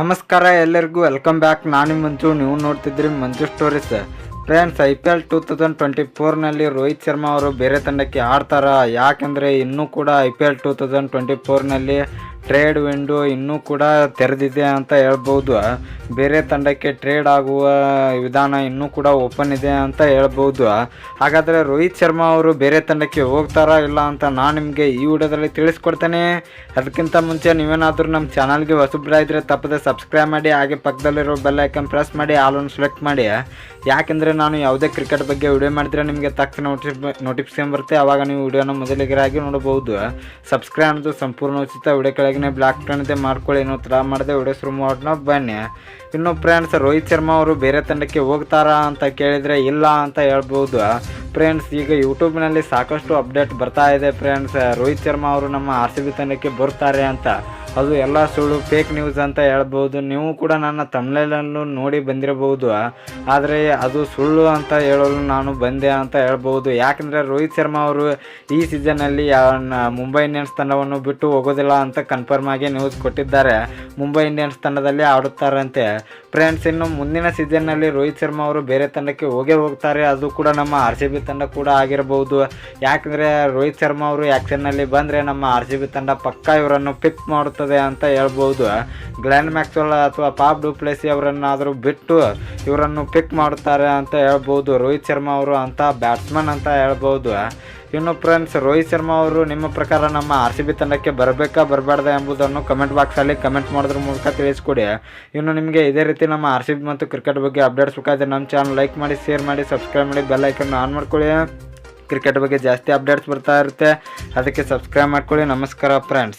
ನಮಸ್ಕಾರ ಎಲ್ಲರಿಗೂ welcome back ನಾನು ಮಂಜು, ನೀವು ನೋಡ್ತಿದ್ರಿ Manju stories friends I P L two thousand twenty ಫೋರ್ನಲ್ಲಿ Rohit Sharma ಅವರು ಬೇರೆ ತಂಡಕ್ಕೆ ಆಡ್ತಾರಾ? ಯಾಕೆಂದರೆ ಇನ್ನೂ ಕೂಡ I P L two thousand twenty ಫೋರ್ನಲ್ಲಿ trade window ಇನ್ನೂ ಕೂಡ ತೆರೆದಿದೆ ಅಂತ ಹೇಳ್ಬೋದು. ಬೇರೆ ತಂಡಕ್ಕೆ ಟ್ರೇಡ್ ಆಗುವ ವಿಧಾನ ಇನ್ನೂ ಕೂಡ ಓಪನ್ ಇದೆ ಅಂತ ಹೇಳ್ಬೋದು. ಹಾಗಾದರೆ ರೋಹಿತ್ ಶರ್ಮಾ ಅವರು ಬೇರೆ ತಂಡಕ್ಕೆ ಹೋಗ್ತಾರಾ ಇಲ್ಲ ಅಂತ ನಾನು ನಿಮಗೆ ಈ ವಿಡಿಯೋದಲ್ಲಿ ತಿಳಿಸ್ಕೊಡ್ತೇನೆ. ಅದಕ್ಕಿಂತ ಮುಂಚೆ ನೀವೇನಾದರೂ ನಮ್ಮ ಚಾನಲ್ಗೆ ಹೊಸಬ್ರಾಯಿದ್ರೆ ತಪ್ಪದೆ ಸಬ್ಸ್ಕ್ರೈಬ್ ಮಾಡಿ, ಹಾಗೆ ಪಕ್ಕದಲ್ಲಿರೋ ಬೆಲ್ ಐಕನ್ ಪ್ರೆಸ್ ಮಾಡಿ ಆಲನ್ನು ಸೆಲೆಕ್ಟ್ ಮಾಡಿ. ಯಾಕೆಂದರೆ ನಾನು ಯಾವುದೇ ಕ್ರಿಕೆಟ್ ಬಗ್ಗೆ ವಿಡಿಯೋ ಮಾಡಿದ್ರೆ ನಿಮಗೆ ತಕ್ಷಣ ನೋಟಿಫ್ ನೋಟಿಫಿಕೇಶನ್ ಬರುತ್ತೆ. ಆವಾಗ ನೀವು ವಿಡಿಯೋನ ಮೊದಲಿಗರಾಗಿ ನೋಡಬಹುದು. ಸಬ್ಸ್ಕ್ರೈಬ್ ಅನ್ನೋದು ಸಂಪೂರ್ಣ ಉಚಿತ ವಿಡಿಯೋ ಕೆಳಗಿನ ಬ್ಲಾಕ್ ಇದೆ, ಮಾಡ್ಕೊಳ್ಳಿ ಏನೋ ಥರ ಮಾಡಿದೆ ವಿಡಿಯೋ ಶುರು ಮಾಡೋಣ, ಬನ್ನಿ. ಇನ್ನು ಫ್ರೆಂಡ್ಸ್ ರೋಹಿತ್ ಶರ್ಮಾ ಅವರು ಬೇರೆ ತಂಡಕ್ಕೆ ಹೋಗ್ತಾರಾ ಅಂತ ಕೇಳಿದರೆ ಇಲ್ಲ ಅಂತ ಹೇಳ್ಬೋದು. ಫ್ರೆಂಡ್ಸ್ ಈಗ ಯೂಟ್ಯೂಬ್ನಲ್ಲಿ ಸಾಕಷ್ಟು ಅಪ್ಡೇಟ್ ಬರ್ತಾ ಇದೆ ಫ್ರೆಂಡ್ಸ್ ರೋಹಿತ್ ಶರ್ಮಾ ಅವರು ನಮ್ಮ ಆರ್ ಸಿ ಬಿ ತಂಡಕ್ಕೆ ಬರ್ತಾರೆ ಅಂತ. ಅದು ಎಲ್ಲ ಸುಳ್ಳು ಫೇಕ್ ನ್ಯೂಸ್ ಅಂತ ಹೇಳ್ಬೋದು. ನೀವು ಕೂಡ ನನ್ನ ತಮಿಳಲ್ಲೂ ನೋಡಿ ಬಂದಿರಬಹುದು. ಆದರೆ ಅದು ಸುಳ್ಳು ಅಂತ ಹೇಳಲು ನಾನು ಬಂದೆ ಅಂತ ಹೇಳ್ಬೋದು. ಯಾಕಂದರೆ ರೋಹಿತ್ ಶರ್ಮಾ ಅವರು ಈ ಸೀಸನ್ನಲ್ಲಿ ಮುಂಬೈ ಇಂಡಿಯನ್ಸ್ ತಂಡವನ್ನು ಬಿಟ್ಟು ಹೋಗೋದಿಲ್ಲ ಅಂತ ಕನ್ಫರ್ಮ್ ಆಗಿ ನ್ಯೂಸ್ ಕೊಟ್ಟಿದ್ದಾರೆ. ಮುಂಬೈ ಇಂಡಿಯನ್ಸ್ ತಂಡದಲ್ಲಿ ಆಡುತ್ತಾರಂತೆ. ಫ್ರೆಂಡ್ಸ್ ಇನ್ನು ಮುಂದಿನ ಸೀಸನ್ನಲ್ಲಿ ರೋಹಿತ್ ಶರ್ಮಾ ಅವರು ಬೇರೆ ತಂಡಕ್ಕೆ ಹೋಗೇ ಹೋಗ್ತಾರೆ. ಅದು ಕೂಡ ನಮ್ಮ ಆರ್ ಸಿ ಬಿ ತಂಡ ಕೂಡ ಆಗಿರಬಹುದು. ಯಾಕಂದರೆ ರೋಹಿತ್ ಶರ್ಮಾ ಅವರು ಆ್ಯಕ್ಷನ್ನಲ್ಲಿ ಬಂದರೆ ನಮ್ಮ ಆರ್ ಸಿ ಬಿ ತಂಡ ಪಕ್ಕ ಇವರನ್ನು ಪಿಕ್ ಮಾಡುತ್ತದೆ ಅಂತ ಹೇಳ್ಬೋದು ಗ್ಲೆನ್ ಮ್ಯಾಕ್ಸ್ವೆಲ್ ಅಥವಾ ಪಾಪ್ ಡುಪ್ಲೆಸಿ ಅವರನ್ನಾದರೂ ಬಿಟ್ಟು ಇವರನ್ನು ಪಿಕ್ ಮಾಡುತ್ತಾರೆ ಅಂತ ಹೇಳ್ಬೋದು ರೋಹಿತ್ ಶರ್ಮಾ ಅವರು ಅಂತ ಬ್ಯಾಟ್ಸ್ಮನ್ ಅಂತ ಹೇಳ್ಬೋದು ಇನ್ನು ಫ್ರೆಂಡ್ಸ್ ರೋಹಿತ್ ಶರ್ಮಾ ಅವರು ನಿಮ್ಮ ಪ್ರಕಾರ ನಮ್ಮ ಆರ್ ಸಿ ಬಿ ತಂಡಕ್ಕೆ ಬರಬೇಕಾ, ಬರಬಾರ್ದ ಎಂಬುದನ್ನು ಕಮೆಂಟ್ ಬಾಕ್ಸಲ್ಲಿ ಕಮೆಂಟ್ ಮಾಡೋದ್ರ ಮೂಲಕ ತಿಳಿಸ್ಕೊಡಿ. ಇನ್ನು ನಿಮಗೆ ಇದೇ ರೀತಿ ನಮ್ಮ ಆರ್ ಸಿ ಬಿ ಮತ್ತು ಕ್ರಿಕೆಟ್ ಬಗ್ಗೆ ಅಪ್ಡೇಟ್ಸ್ ಬೇಕಾದರೆ ನಮ್ಮ ಚಾನಲ್ ಲೈಕ್ ಮಾಡಿ ಶೇರ್ ಮಾಡಿ ಸಬ್ಸ್ಕ್ರೈಬ್ ಮಾಡಿ ಬೆಲ್ ಐಕನ್ ಆನ್ ಮಾಡ್ಕೊಳ್ಳಿ. ಕ್ರಿಕೆಟ್ ಬಗ್ಗೆ ಜಾಸ್ತಿ ಅಪ್ಡೇಟ್ಸ್ ಬರ್ತಾ ಇರುತ್ತೆ. ಅದಕ್ಕೆ ಸಬ್ಸ್ಕ್ರೈಬ್ ಮಾಡ್ಕೊಳ್ಳಿ. ನಮಸ್ಕಾರ ಫ್ರೆಂಡ್ಸ್